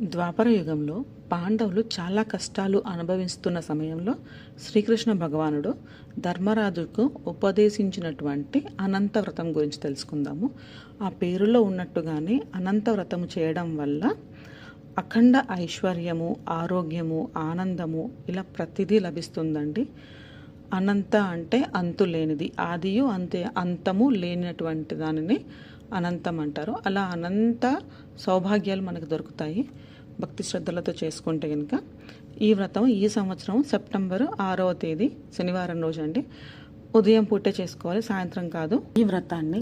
ద్వాపర యుగంలో పాండవులు చాలా కష్టాలు అనుభవిస్తున్న సమయంలో శ్రీకృష్ణ భగవానుడు ధర్మరాజుకు ఉపదేశించినటువంటి అనంత వ్రతం గురించి తెలుసుకుందాము. ఆ పేరులో ఉన్నట్టుగానే అనంత వ్రతము చేయడం వల్ల అఖండ ఐశ్వర్యము ఆరోగ్యము ఆనందము ఇలా ప్రతిదీ లభిస్తుందండి. అనంత అంటే అంతు లేనిది ఆదియు అంతే అంతము లేనటువంటి దానిని అనంతం అంటారు. అలా అనంత సౌభాగ్యాలు మనకు దొరుకుతాయి. భక్తి శ్రద్ధలతో చేసుకుంటే కనుక ఈ వ్రతం ఈ సంవత్సరం సెప్టెంబర్ ఆరవ తేదీ శనివారం రోజు అండి ఉదయం పూటే చేసుకోవాలి సాయంత్రం కాదు. ఈ వ్రతాన్ని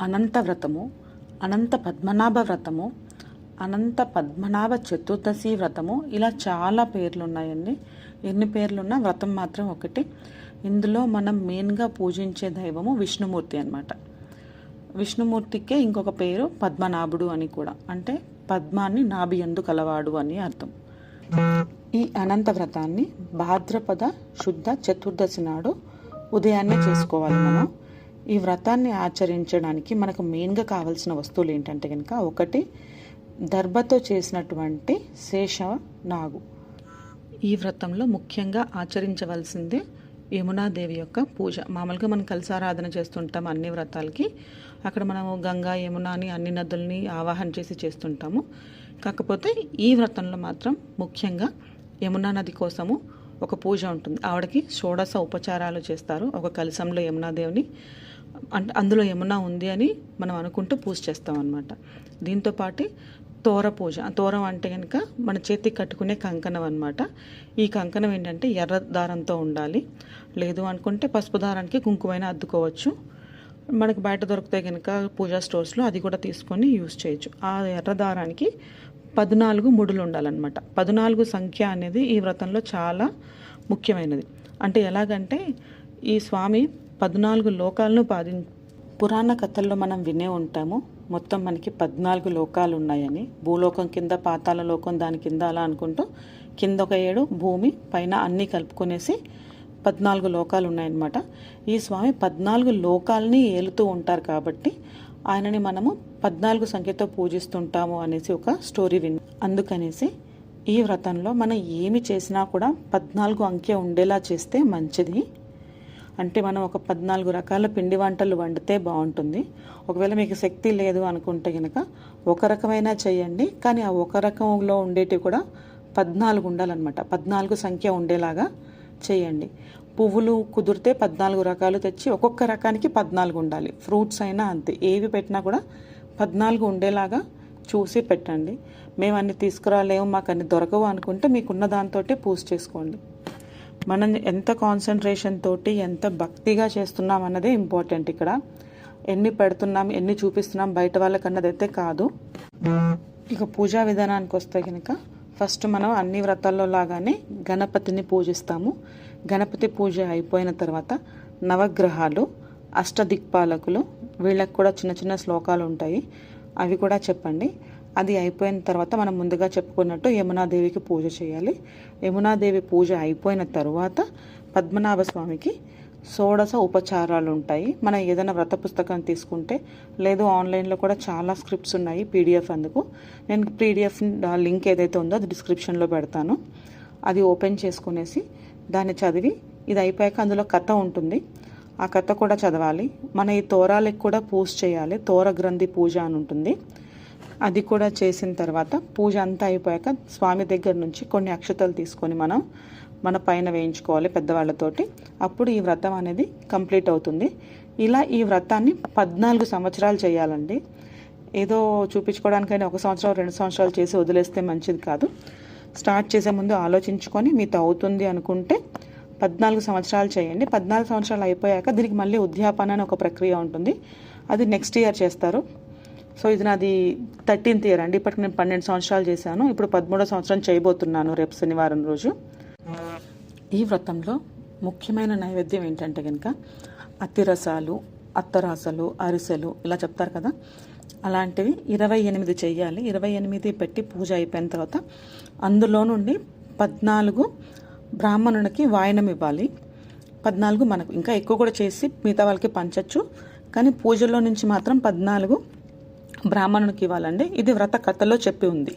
అనంత వ్రతము అనంత పద్మనాభ వ్రతము అనంత పద్మనాభ చతుర్దశి వ్రతము ఇలా చాలా పేర్లు ఉన్నాయండి. ఎన్ని పేర్లున్నా వ్రతం మాత్రం ఒకటి. ఇందులో మనం మెయిన్గా పూజించే దైవము విష్ణుమూర్తి అనమాట విష్ణుమూర్తికే ఇంకొక పేరు పద్మనాభుడు అని కూడా. అంటే పద్మాన్ని నాభి ఎందు కలవాడు అని అర్థం. ఈ అనంత వ్రతాన్ని భాద్రపద శుద్ధ చతుర్దశి నాడు ఉదయాన్నే చేసుకోవాలి మనం. ఈ వ్రతాన్ని ఆచరించడానికి మనకు మెయిన్గా కావాల్సిన వస్తువులు ఏంటంటే కనుక ఒకటి దర్భతో చేసినటువంటి శేష నాగు. ఈ వ్రతంలో ముఖ్యంగా ఆచరించవలసింది యమునాదేవి యొక్క పూజ. మామూలుగా మనం కలిసారాధన చేస్తుంటాం అన్ని వ్రతాలకి. అక్కడ మనము గంగా యమున అని అన్ని నదుల్ని ఆవాహన చేసి చేస్తుంటాము. కాకపోతే ఈ వ్రతంలో మాత్రం ముఖ్యంగా యమునా నది కోసము ఒక పూజ ఉంటుంది. ఆవిడకి షోడశ ఉపచారాలు చేస్తారు. ఒక కలశంలో యమునాదేవిని అంటే అందులో యమున ఉంది అని మనం అనుకుంటూ పూజ చేస్తాం అనమాట దీంతోపాటు తోర పూజ తోరం అంటే కనుక మన చేతికి కట్టుకునే కంకణం అనమాట ఈ కంకణం ఏంటంటే ఎర్ర దారంతో ఉండాలి. లేదు అనుకుంటే పసుపు దారానికి కుంకుమైనా అద్దుకోవచ్చు. మనకు బయట దొరికితే కనుక పూజా స్టోర్స్లో అది కూడా తీసుకొని యూస్ చేయొచ్చు. ఆ ఎర్ర దారానికి పద్నాలుగు ముడులు ఉండాలన్నమాట. పద్నాలుగు సంఖ్య అనేది ఈ వ్రతంలో చాలా ముఖ్యమైనది. అంటే ఎలాగంటే ఈ స్వామి పద్నాలుగు లోకాలను పాది పురాణ కథల్లో మనం వినే ఉంటాము. మొత్తం మనకి పద్నాలుగు లోకాలు ఉన్నాయని. భూలోకం కింద పాతాల లోకం దాని కింద అలా అనుకుంటూ కింద ఒక ఏడు భూమి పైన అన్నీ కలుపుకొనేసి పద్నాలుగు లోకాలు ఉన్నాయన్నమాట ఈ స్వామి పద్నాలుగు లోకాలని ఏలుతూ ఉంటారు కాబట్టి ఆయనని మనము పద్నాలుగు సంఖ్యతో పూజిస్తుంటాము అనేసి ఒక స్టోరీ విన్. అందుకనేసి ఈ వ్రతంలో మనం ఏమి చేసినా కూడా పద్నాలుగు అంకె ఉండేలా చేస్తే మంచిది. అంటే మనం ఒక పద్నాలుగు రకాల పిండి వంటలు వండితే బాగుంటుంది. ఒకవేళ మీకు శక్తి లేదు అనుకుంటే కనుక ఒక రకమైన చేయండి. కానీ ఆ ఒక రకంలో ఉండేటివి కూడా పద్నాలుగు ఉండాలన్నమాట. పద్నాలుగు సంఖ్య ఉండేలాగా చేయండి. పువ్వులు కుదిరితే పద్నాలుగు రకాలు తెచ్చి ఒక్కొక్క రకానికి పద్నాలుగు ఉండాలి. ఫ్రూట్స్ అయినా అంతే. ఏవి పెట్టినా కూడా పద్నాలుగు ఉండేలాగా చూసి పెట్టండి. మేము అన్ని తీసుకురాలేము మాకు అన్ని దొరకవు అనుకుంటే మీకున్న దాంతో పూజ చేసుకోండి. మనం ఎంత కాన్సన్ట్రేషన్ తోటి ఎంత భక్తిగా చేస్తున్నాం అన్నదే ఇంపార్టెంట్ ఇక్కడ. ఎన్ని పెడుతున్నాం ఎన్ని చూపిస్తున్నాం బయట వాళ్ళకన్నది అయితే కాదు. ఇక పూజా విధానానికి వస్తే కనుక ఫస్ట్ మనం అన్ని వ్రతాల్లో లాగానే గణపతిని పూజిస్తాము. గణపతి పూజ అయిపోయిన తర్వాత నవగ్రహాలు అష్టదిక్పాలకులు వీళ్ళకి కూడా చిన్న చిన్న శ్లోకాలు ఉంటాయి. అవి కూడా చెప్పండి. అది అయిపోయిన తర్వాత మనం ముందుగా చెప్పుకున్నట్టు యమునాదేవికి పూజ చేయాలి. యమునాదేవి పూజ అయిపోయిన తర్వాత పద్మనాభ స్వామికి షోడశ ఉపచారాలు ఉంటాయి మనం ఏదైనా వ్రత పుస్తకం తీసుకుంటే లేదు ఆన్లైన్లో కూడా చాలా స్క్రిప్ట్స్ ఉన్నాయి పీడిఎఫ్ అందుకు. నేను పీడిఎఫ్ లింక్ ఏదైతే ఉందో అది డిస్క్రిప్షన్లో పెడతాను. అది ఓపెన్ చేసుకునేసి దాన్ని చదివి ఇది అయిపోయాక అందులో కథ ఉంటుంది. ఆ కథ కూడా చదవాలి. మన ఈ తోరాలకి కూడా పూజ చేయాలి. తోర గ్రంథి పూజ అని ఉంటుంది. అది కూడా చేసిన తర్వాత పూజ అంతా అయిపోయాక స్వామి దగ్గర నుంచి కొన్ని అక్షతలు తీసుకొని మనం మన పైన వేయించుకోవాలి పెద్దవాళ్ళతోటి. అప్పుడు ఈ వ్రతం అనేది కంప్లీట్ అవుతుంది. ఇలా ఈ వ్రతాన్ని పద్నాలుగు సంవత్సరాలు చేయాలండి. ఏదో చూపించుకోవడానికైనా ఒక సంవత్సరం రెండు సంవత్సరాలు చేసి వదిలేస్తే మంచిది కాదు. స్టార్ట్ చేసే ముందు ఆలోచించుకొని మీతో అవుతుంది అనుకుంటే పద్నాలుగు సంవత్సరాలు చేయండి. పద్నాలుగు సంవత్సరాలు అయిపోయాక దీనికి మళ్ళీ ఉద్యాపన అని ఒక ప్రక్రియ ఉంటుంది. అది నెక్స్ట్ ఇయర్ చేస్తారు. సో ఇది నాది థర్టీన్త్ ఇయర్ అండి. ఇప్పటికి నేను పన్నెండు సంవత్సరాలు చేశాను. ఇప్పుడు పదమూడో సంవత్సరం చేయబోతున్నాను రేపు శనివారం రోజు. ఈ వ్రతంలో ముఖ్యమైన నైవేద్యం ఏంటంటే కనుక అత్తిరసాలు అత్తరాసలు అరిసెలు ఇలా చెప్తారు కదా. అలాంటివి ఇరవై ఎనిమిది చెయ్యాలి ఇరవై ఎనిమిది పెట్టి పూజ అయిపోయిన తర్వాత అందులో నుండి పద్నాలుగు బ్రాహ్మణునికి వాయనం ఇవ్వాలి. పద్నాలుగు మనకు ఇంకా ఎక్కువ కూడా చేసి మిగతా వాళ్ళకి పంచచ్చు. కానీ పూజల్లో నుంచి మాత్రం పద్నాలుగు బ్రాహ్మణునికి ఇవ్వాలండి. ఇది వ్రత కథలో చెప్పి ఉంది.